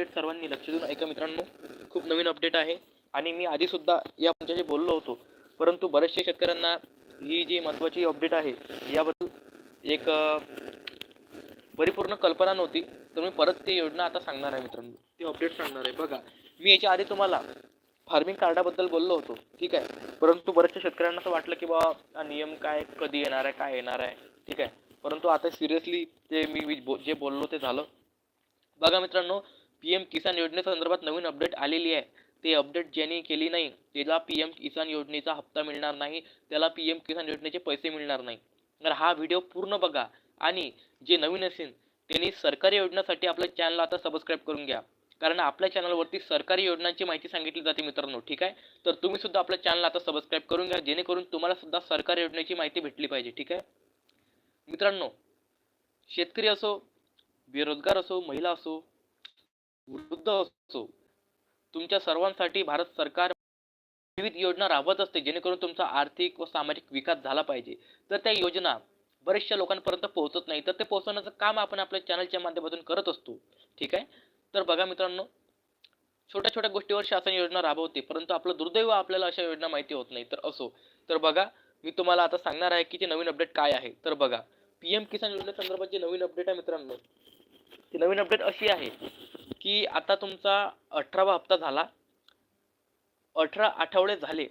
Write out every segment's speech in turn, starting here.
Update सर्वांनी लक्ष देऊन. ऐका मित्रांनो खूप नवीन अपडेट आहे. आणि मी आधीसुद्धा या तुमच्याशी बोललो होतो. परंतु बऱ्याचशा शेतकऱ्यांना ही जी महत्त्वाची अपडेट आहे याबद्दल एक परिपूर्ण कल्पना नव्हती. तर मी परत ती योजना आता सांगणार आहे मित्रांनो. ती अपडेट सांगणार आहे. बघा मी याच्या आधी तुम्हाला फार्मिंग कार्डाबद्दल बोललो होतो. ठीक आहे? परंतु बऱ्याचशा शेतकऱ्यांना असं वाटलं की बाबा हा नियम काय कधी येणार आहे काय येणार आहे? ठीक आहे? परंतु आता सिरियसली ते मी जे बोललो ते झालं. बघा मित्रांनो पी एम किसान योजनेसंदर्भात नवीन अपडेट आलेली आहे. ते अपडेट ज्यांनी केली नाही त्याला पी एम किसान योजनेचा हप्ता मिळणार नाही त्याला पी एम किसान योजनेचे पैसे मिळणार नाही. तर हा व्हिडिओ पूर्ण बघा आणि जे नवीन असेल त्यांनी सरकारी योजनासाठी आपल्या चॅनलला आता सबस्क्राईब करून घ्या. कारण आपल्या चॅनलवरती सरकारी योजनांची माहिती सांगितली जाते मित्रांनो ठीक आहे? तर तुम्ही सुद्धा आपल्या चॅनलला आता सबस्क्राईब करून घ्या जेणेकरून तुम्हाला सुद्धा सरकारी योजनेची माहिती भेटली पाहिजे ठीक आहे? मित्रांनो शेतकरी असो बेरोजगार असो महिला असो वृद्ध असो. तुमच्या सर्वांसाठी भारत सरकार विविध योजना राबवत असते जेणेकरून तुमचा आर्थिक व सामाजिक विकास झाला पाहिजे. तर त्या योजना बऱ्याचशा लोकांपर्यंत पोहोचत नाही तर ते पोहोचवण्याचं काम आपण आपल्या चॅनलच्या माध्यमातून करत असतो. ठीक आहे? तर बघा मित्रांनो छोट्या छोट्या गोष्टीवर शासन योजना राबवते परंतु आपलं दुर्दैव आपल्याला अशा योजना माहिती होत नाही तर असो. तर बघा मी तुम्हाला आता सांगणार आहे की ते नवीन अपडेट काय आहे. तर बघा पी एम किसान योजनेसंदर्भात जे नवीन अपडेट आहे मित्रांनो ती नवीन अपडेट अशी आहे. की आता तुमचा अठरावा हप्ता झाला. अठरा आठवडे झाले.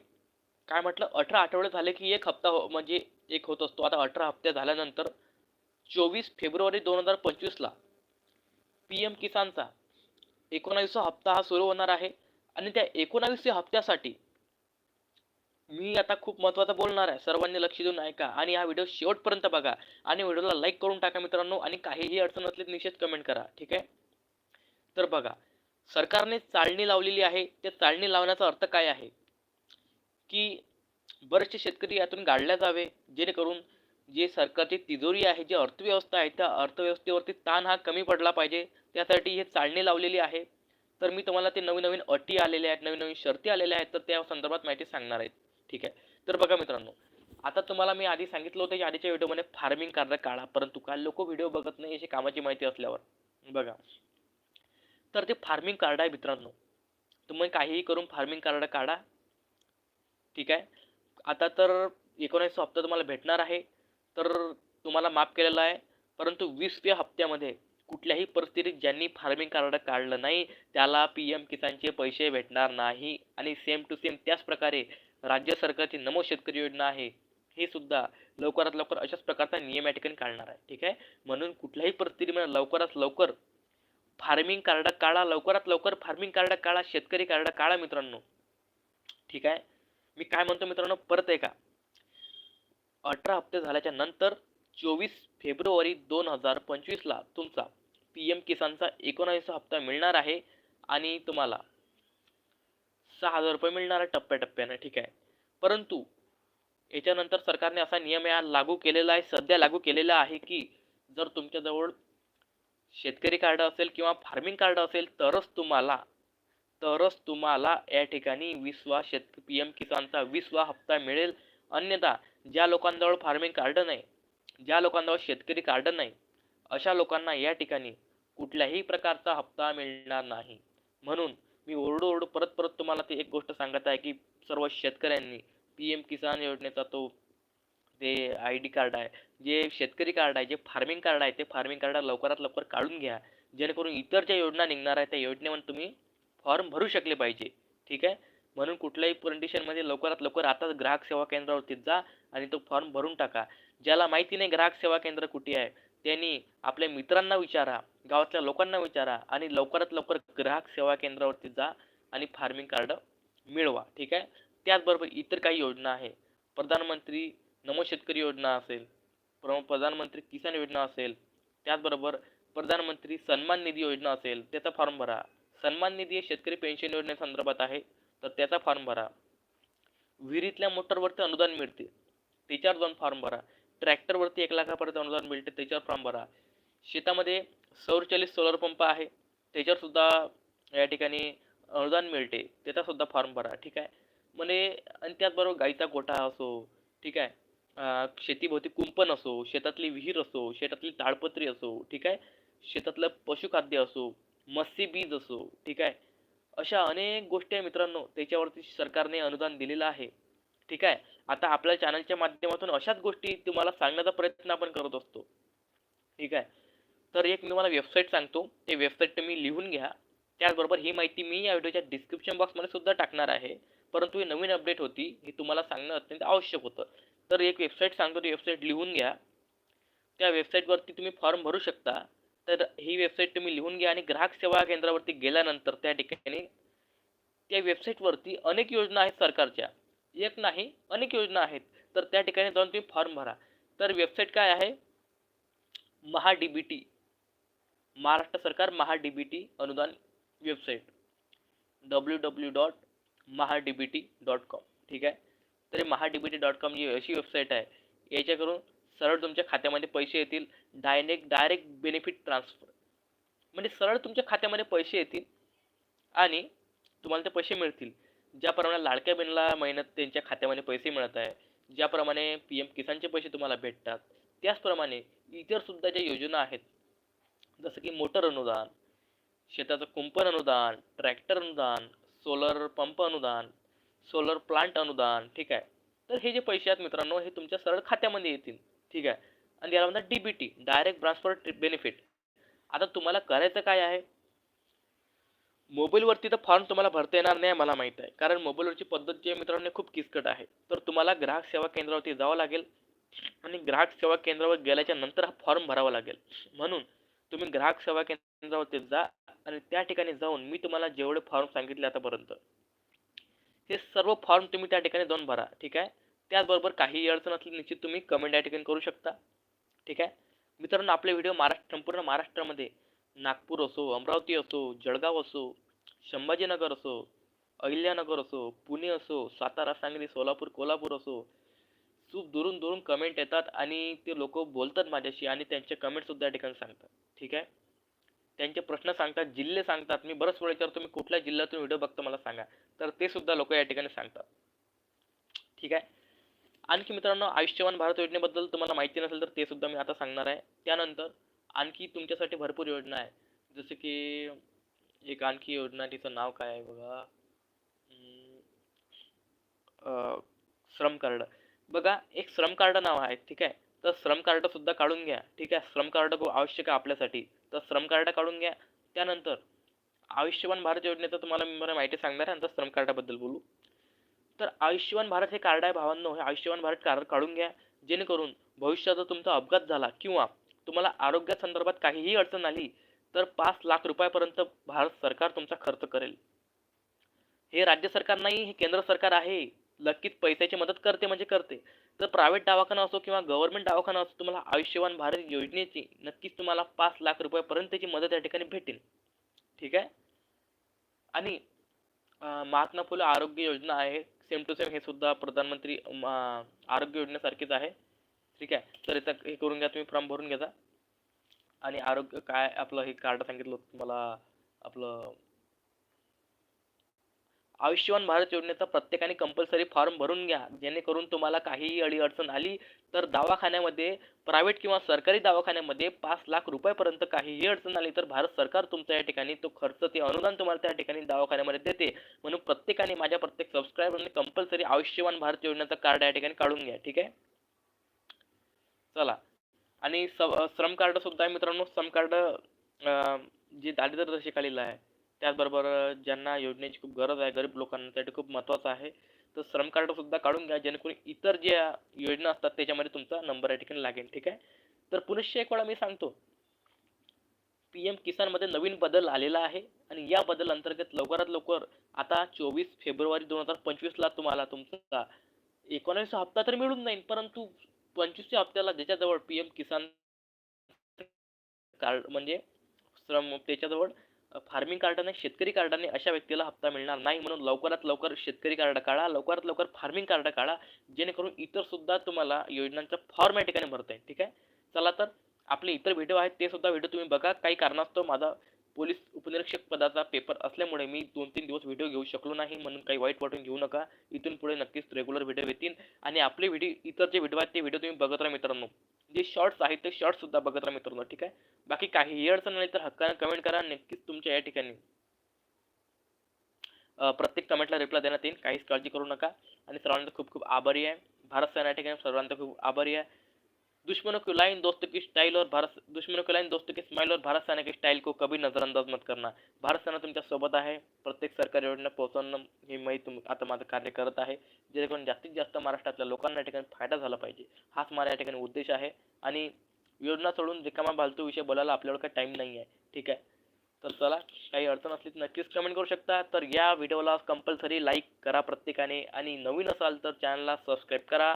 काय म्हटलं? अठरा आठवडे झाले की एक हप्ता हो म्हणजे एक होत असतो. आता अठरा हप्ते झाल्यानंतर चोवीस फेब्रुवारी दोन हजार पंचवीसला पी एम किसानचा एकोणावीसवा हप्ता हा सुरू होणार आहे. आणि त्या एकोणावीसव्या हप्त्यासाठी मी आता खूप महत्त्वाचं बोलणार आहे. सर्वांनी लक्ष देऊन ऐका आणि हा व्हिडिओ शेवटपर्यंत बघा. आणि व्हिडिओला लाईक करून टाका मित्रांनो. आणि काहीही अडचण असली निश्चित कमेंट करा. ठीक आहे? तर बघा सरकारने चाळणी लावलेली आहे. त्या चाळणी लावण्याचा अर्थ काय आहे? की बरेचसे शेतकरी यातून गाडल्या जावे. जेणेकरून जे सरकारची तिजोरी आहे जी अर्थव्यवस्था आहे त्या अर्थव्यवस्थेवरती ताण हा कमी पडला पाहिजे. त्यासाठी हे चाळणी लावलेली आहे. तर मी तुम्हाला ते नवीन नवीन अटी आलेल्या आहेत नवीन नवीन शर्ती आलेल्या आहेत तर त्या संदर्भात माहिती सांगणार आहेत ठीक आहे? तर बघा मित्रांनो आता तुम्हाला मी आधी सांगितलं होतं की आधीच्या व्हिडिओमध्ये फार्मिंग कार्ड काढा. परंतु काल लोक व्हिडिओ बघत नाही अशी कामाची माहिती असल्यावर. बघा. तर ते फार्मिंग कार्ड आहे मित्रांनो. तुम्ही काहीही करून फार्मिंग कार्ड काढा. ठीक आहे? आता तर एकोणीस हप्ता तुम्हाला भेटणार आहे. तर तुम्हाला माफ केलेला आहे. परंतु वीसव्या हप्त्यामध्ये कुठल्याही परिस्थितीत ज्यांनी फार्मिंग कार्ड काढलं नाही त्याला पी एम किसानचे पैसे भेटणार नाही. आणि सेम टू सेम त्याच प्रकारे राज्य सरकारची नमो शेतकरी योजना आहे हे सुद्धा लवकरात लवकर अशाच प्रकारचा नियम या ठिकाणी काढणार आहे. ठीक आहे? म्हणून कुठल्याही परिस्थितीमध्ये लवकरात लवकर फार्मिंग कार्ड काढा लवकरात लवकर फार्मिंग कार्ड काढा शेतकरी कार्ड काढा मित्रांनो. ठीक आहे? मी काय म्हणतो मित्रांनो परत एका अठरा हप्ते झाल्याच्यानंतर चोवीस फेब्रुवारी दोन हजार पंचवीसला तुमचा पी एम किसानचा एकोणावीसवा हप्ता मिळणार आहे आणि तुम्हाला सहा हजार रुपये मिळणार आहे टप्प्याटप्प्यानं ठीक आहे? परंतु याच्यानंतर सरकारने असा नियम या लागू केलेला आहे सध्या लागू केलेला आहे की जर तुमच्याजवळ शेतकरी कार्ड असेल किंवा फार्मिंग कार्ड असेल तरच तुम्हाला तरच तुम्हाला या ठिकाणी विसवा शेत पी एम किसानचा विसवा हप्ता मिळेल. अन्यथा ज्या लोकांजवळ फार्मिंग कार्ड नाही ज्या लोकांजवळ शेतकरी कार्ड नाही अशा लोकांना या ठिकाणी कुठल्याही प्रकारचा हप्ता मिळणार नाही. म्हणून मी ओरडू ओरडू परत परत तुम्हाला ती एक गोष्ट सांगत आहे की सर्व शेतकऱ्यांनी पी एम किसान योजनेचा तो ते आय डी कार्ड आहे जे शेतकरी कार्ड आहे जे फार्मिंग कार्ड आहे ते फार्मिंग कार्ड लवकरात लवकर काढून घ्या. जेणेकरून इतर ज्या योजना निघणार आहे त्या योजनेमध्ये तुम्ही फॉर्म भरू शकले पाहिजे. ठीक आहे? म्हणून कुठल्याही कंडिशनमध्ये लवकरात लवकर आताच ग्राहक सेवा केंद्रावरती जा आणि तो फॉर्म भरून टाका. ज्याला माहिती नाही ग्राहक सेवा केंद्र कुठे आहे त्यांनी आपल्या मित्रांना विचारा गावातल्या लोकांना विचारा आणि लवकरात लवकर ग्राहक सेवा केंद्रावरती जा आणि फार्मिंग कार्ड मिळवा. ठीक आहे? त्याचबरोबर इतर काही योजना आहे. प्रधानमंत्री नमो शेतकरी योजना असेल प्र प्रधानमंत्री किसान योजना असेल त्याचबरोबर प्रधानमंत्री सन्मान निधी योजना असेल त्याचा फॉर्म भरा. सन्मान निधी हे शेतकरी पेन्शन योजनेसंदर्भात आहे तर त्याचा फॉर्म भरा. विहिरीतल्या मोटरवरती अनुदान मिळते त्याच्यावर जाऊन फॉर्म भरा. ट्रॅक्टरवरती एक लाखापर्यंत अनुदान मिळते त्याच्यावर फॉर्म भरा. शेतामध्ये सौरचालित सोलर पंप आहे त्याच्यावर सुद्धा या ठिकाणी अनुदान मिळते त्याचा सुद्धा फॉर्म भरा ठीक आहे? म्हणजे आणि त्याचबरोबर गाईचा गोठा असो ठीक आहे? शेतीभोवती कुंपण असो शेतातली विहीर असो शेतातली ताडपत्री असो ठीक आहे? शेतातलं पशुखाद्य असो मत्स्य बीज असो ठीक आहे? अशा अनेक गोष्टी आहे मित्रांनो त्याच्यावरती सरकारने अनुदान दिलेलं आहे ठीक आहे? आता आपल्या चॅनलच्या माध्यमातून अशाच गोष्टी तुम्हाला सांगण्याचा प्रयत्न आपण करत असतो ठीक आहे? तर एक मी तुम्हाला वेबसाईट सांगतो ते वेबसाईट तुम्ही लिहून घ्या. त्याचबरोबर ही माहिती मी या व्हिडिओच्या डिस्क्रिप्शन बॉक्समध्ये सुद्धा टाकणार आहे. परंतु ही नवीन अपडेट होती ही तुम्हाला सांगणं अत्यंत आवश्यक होतं. तर एक वेबसाईट सांगतो ती वेबसाईट लिहून घ्या. त्या वेबसाईटवरती तुम्ही फॉर्म भरू शकता. तर ही वेबसाईट तुम्ही लिहून घ्या आणि ग्राहक सेवा केंद्रावरती गेल्यानंतर त्या ठिकाणी त्या वेबसाईटवरती अनेक योजना आहेत सरकारच्या. एक नाही अनेक योजना आहेत. तर त्या ठिकाणी जाऊन तुम्ही फॉर्म भरा. तर वेबसाईट काय आहे? Maha D B T Maharashtra सरकार महा डी बी टी अनुदान website W W dot Maha D B T dot com ठीक आहे? तर Maha D B T dot com ही अशी वेबसाईट आहे. याच्याकडून सरळ तुमच्या खात्यामध्ये पैसे येतील. Direct direct benefit transfer. म्हणजे सरळ तुमच्या खात्यामध्ये पैसे येतील आणि तुम्हाला ते पैसे मिळतील. ज्याप्रमाणे लाडक्या बहिणीला महिन्यात त्यांच्या खात्यामध्ये पैसे मिळत आहे ज्याप्रमाणे पी एम किसानचे पैसे तुम्हाला भेटतात त्याचप्रमाणे इतर सुद्धा ज्या योजना आहेत जसं की मोटर अनुदान शेताचं कुंपण अनुदान ट्रॅक्टर अनुदान सोलर पंप अनुदान सोलर प्लांट अनुदान ठीक आहे? तर हे जे पैसे आहेत मित्रांनो हे तुमच्या सरळ खात्यामध्ये येतील ठीक आहे? आणि याला म्हणतात D B T direct transfer benefit आता तुम्हाला करायचं काय आहे? मोबाईलवरती तर फॉर्म तुम्हाला भरता येणार नाही मला माहीत आहे. कारण मोबाईलवरची पद्धत जी आहे मित्रांनो खूप किचकट आहे. तर तुम्हाला ग्राहक सेवा केंद्रावरती जावं लागेल आणि ग्राहक सेवा केंद्रावर गेल्याच्यानंतर हा फॉर्म भरावा लागेल. म्हणून तुम्ही ग्राहक सेवा केंद्रावरती जा आणि त्या ठिकाणी जाऊन मी तुम्हाला जेवढे फॉर्म सांगितले आतापर्यंत हे सर्व फॉर्म तुम्ही त्या ठिकाणी दोन भरा ठीक आहे? त्याचबरोबर काही अडचण असली निश्चित तुम्ही कमेंट या ठिकाणी करू शकता ठीक आहे? मित्रांनो आपले व्हिडिओ महाराष्ट्र संपूर्ण महाराष्ट्रामध्ये नागपूर असो अमरावती असो जळगाव असो संभाजीनगर असो अहिल्यानगर असो पुणे असो सातारा सांगली सोलापूर कोल्हापूर असो खूप दुरून दुरून कमेंट येतात आणि ते लोक बोलतात माझ्याशी आणि त्यांचे कमेंटसुद्धा या ठिकाणी सांगतात ठीक आहे? त्यांचे प्रश्न सांगतात जिल्हे सांगतात. मी बरंच वेळ विचारतो तुम्ही कुठल्या जिल्ह्यातून व्हिडिओ बघतो मला सांगा. तर ते सुद्धा लोक या ठिकाणी सांगतात. ठीक आहे? आणखी मित्रांनो आयुष्यमान भारत योजनेबद्दल तुम्हाला माहिती नसेल तर ते सुद्धा मी आता सांगणार आहे. त्यानंतर आणखी तुमच्यासाठी भरपूर योजना आहे जसं की एक आणखी योजना तिचं नाव काय आहे बघा? अं, श्रम कार्ड. बघा एक श्रम कार्ड नाव आहे ठीक आहे? तर श्रम कार्ड सुद्धा काढून घ्या ठीक आहे? श्रम कार्ड खूप आवश्यक आहे आपल्यासाठी. तर श्रम कार्ड काढून घ्या. त्यानंतर आयुष्यमान भारत योजनेचं तुम्हाला मी मला माहिती सांगणार आहे नंतर श्रम कार्डाबद्दल बोलू. तर आयुष्यमान भारत हे कार्ड आहे भावांनो हे आयुष्यमान भारत कार्ड काढून घ्या. जेणेकरून भविष्यात तुमचा अपघात झाला किंवा तुम्हाला आरोग्या संदर्भात काहीही अडचण आली तर पाच लाख रुपयापर्यंत भारत सरकार तुमचा खर्च करेल. हे राज्य सरकार नाही हे केंद्र सरकार आहे. नक्कीच पैशाची मदत करते म्हणजे करते. तर प्रायव्हेट दवाखाना असो किंवा गव्हर्नमेंट दवाखाना असो तुम्हाला आयुष्यमान भारत योजनेची नक्कीच तुम्हाला पाच लाख रुपयापर्यंतची मदत या ठिकाणी भेटेल. ठीक आहे? आणि महात्मा फुले आरोग्य योजना आहे. सेम टू सेम हे सुद्धा प्रधानमंत्री आरोग्य योजनेसारखीच आहे. ठीक आहे? तर इथं हे करून घ्या तुम्ही फॉर्म भरून घ्या आणि आरोग्य काय आपलं हे कार्ड सांगितलं होतं तुम्हाला आपलं आयुष्यमान भारत योजनेचा प्रत्येकाने कंपल्सरी फॉर्म भरून घ्या. जेणेकरून तुम्हाला काहीही अडी अडचण आली तर दवाखान्यामध्ये प्रायव्हेट किंवा सरकारी दवाखान्यामध्ये पाच लाख रुपयापर्यंत काहीही अडचण आली तर भारत सरकार तुमच्या या ठिकाणी तो खर्च ते अनुदान तुम्हाला त्या ठिकाणी दवाखान्यामध्ये देते. म्हणून प्रत्येकाने माझ्या प्रत्येक सबस्क्रायबरने कंपल्सरी आयुष्यमान भारत योजनेचा कार्ड या ठिकाणी काढून घ्या ठीक आहे? चला. आणि स श्रम कार्ड सुद्धा आहे मित्रांनो. श्रम कार्ड जे दारिद्र्य रेषेखालील आहे. त्याचबरोबर ज्यांना योजनेची खूप गरज आहे गरीब लोकांना त्यासाठी खूप महत्त्वाचं आहे. तर श्रम कार्ड सुद्धा काढून घ्या जेणेकरून इतर ज्या योजना असतात त्याच्यामध्ये तुमचा नंबर या ठिकाणी लागेल ठीक आहे? तर पुनश्च एक वेळा मी सांगतो. पी एम किसानमध्ये नवीन बदल आलेला आहे आणि या बदल अंतर्गत लवकरात लवकर आता चोवीस फेब्रुवारी दोन हजार पंचवीसला तुम्हाला तुमचा एकोणावीसचा हप्ता तर मिळून जाईल परंतु पंचवीसच्या हप्त्याला ज्याच्याजवळ पी एम किसान कार्ड म्हणजे श्रम त्याच्याजवळ फार्मिंग कार्डाने शेतकरी कार्डाने अशा व्यक्तीला हप्ता मिळणार नाही. म्हणून लवकरात लवकर शेतकरी कार्ड काढा. लवकरात लवकर फार्मिंग कार्ड काढा. जेणेकरून इतर सुद्धा तुम्हाला योजनांचा फॉर्म या ठिकाणी भरता येईल. ठीक आहे? चला तर आपले इतर व्हिडिओ आहेत ते सुद्धा व्हिडिओ तुम्ही बघा. काही कारणास्तव माझा पोलीस उपनिरीक्षक पदाचा पेपर असल्यामुळे मी दोन तीन दिवस व्हिडिओ घेऊ शकलो नाही. म्हणून काही वाईट वाटून घेऊ नका. इथून पुढे नक्कीच रेग्युलर व्हिडिओ येतील आणि आपले व्हिडिओ इतर जे व्हिडिओ आहेत ते व्हिडिओ तुम्ही बघत राहा मित्रांनो. जे शॉर्ट्स आहेत ते शॉर्ट्स सुद्धा बघत राहा मित्रांनो ठीक आहे? बाकी काहीही अडचण नाही तर हक्काने कमेंट करा नक्कीच तुमच्या या ठिकाणी प्रत्येक कमेंटला रिप्लाय देण्यात येईल. काहीच काळजी करू नका. आणि सर्वांचा खूप खूप आभारी आहे. भारत सेना या ठिकाणी सर्वांचा खूप आभारी आहे. दुश्मनों की लाइन दोस्तों की स्टाइल और भारत दुश्मनों की लाइन दोस्तों की स्माइल और भारत सेना की स्टाइल को कभी नजरअंदाज मत करना। भारत सेना तुमच्यासोबत आहे. प्रत्येक सरकारी योजना पोहोचवणं हे मी तुम आता माझं कार्य करत आहे. जेणेकरून जास्तीत जास्त महाराष्ट्रातल्या लोकांना या ठिकाणी फायदा झाला पाहिजे. हाच माझा या ठिकाणी उद्देश आहे. आणि योजना सोडून रिकामा भालतो विषय बोलायला आपल्याकडे काही टाईम नाही आहे ठीक आहे? तर चला काही अडचण असली तर नक्कीच कमेंट करू शकता. तर या व्हिडिओला कंपल्सरी लाईक करा प्रत्येकाने. आणि नवीन असाल तर चॅनलला सबस्क्राईब करा.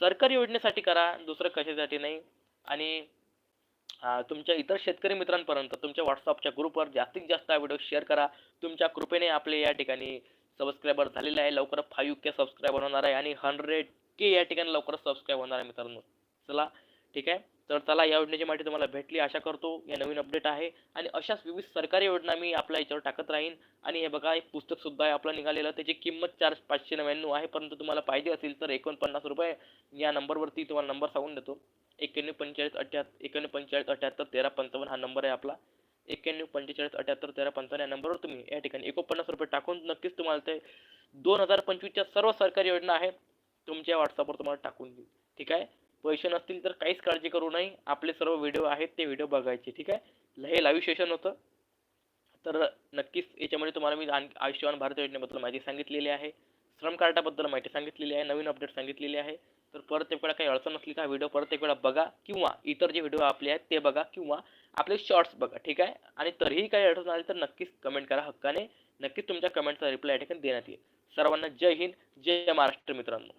सरकारी योजनेसाठी करा दुसरं कशासाठी नाही. आणि तुमच्या इतर शेतकरी मित्रांपर्यंत तुमच्या व्हॉट्सअपच्या ग्रुपवर जास्तीत जास्त हा व्हिडिओ शेअर करा. तुमच्या कृपेने आपले या ठिकाणी सबस्क्रायबर झालेले आहे. लवकर फाईव्ह के सबस्क्रायबर होणार आहे आणि हंड्रेड के या ठिकाणी लवकर सबस्क्राईब होणार आहे मित्रांनो. चला ठीक आहे? तर चला या योजनेची माहिती तुम्हाला भेटली. आशा करतो या नवीन अपडेट आहे. आणि अशाच विविध सरकारी योजना मी आपल्या याच्यावर टाकत राहीन. आणि हे बघा एक पुस्तक सुद्धा आहे आपलं निघालेलं. त्याची किंमत चार पाचशे नव्याण्णव आहे. परंतु तुम्हाला पाहिजे असेल तर एकोणपन्नास रुपये या नंबरवरती तुम्हाला नंबर सांगून देतो. एक्क्याण्णव पंचेचाळीस अठ्ठ्याहत्तर एक्क्याण्णव पंचेचाळीस अठ्याहत्तर तेरा पंचावन्न हा नंबर आहे आपला. एक्क्याण्णव पंचेचाळीस अठ्याहत्तर तेरा पंचावन्न या नंबरवर तुम्ही या ठिकाणी एकोणपन्नास रुपये टाकून नक्कीच तुम्हाला ते दोन हजार पंचवीसच्या सर्व सरकारी योजना आहेत तुमच्या व्हॉट्सअपवर तुम्हाला टाकून देईल. ठीक आहे? पैसे नसतील तर काहीच काळजी करू नये. आपले सर्व व्हिडिओ आहेत ते व्हिडिओ बघायचे ठीक आहे? हे लाईव्ह सेशन होतं. तर नक्कीच याच्यामध्ये तुम्हाला मी आणखी आयुष्यमान भारत योजनेबद्दल माहिती सांगितलेली आहे. श्रम कार्डाबद्दल माहिती सांगितलेली आहे नवीन अपडेट सांगितलेली आहे. तर परत एक वेळा काही अडचण असली का व्हिडिओ परत एक वेळा बघा किंवा इतर जे व्हिडिओ आपले आहेत ते बघा किंवा आपले शॉर्ट्स बघा ठीक आहे? आणि तरीही काही अडचण आली तर नक्कीच कमेंट करा हक्काने. नक्कीच तुमच्या कमेंटचा रिप्लाय या ठिकाणी देण्यात येईल. सर्वांना जय हिंद जय महाराष्ट्र मित्रांनो.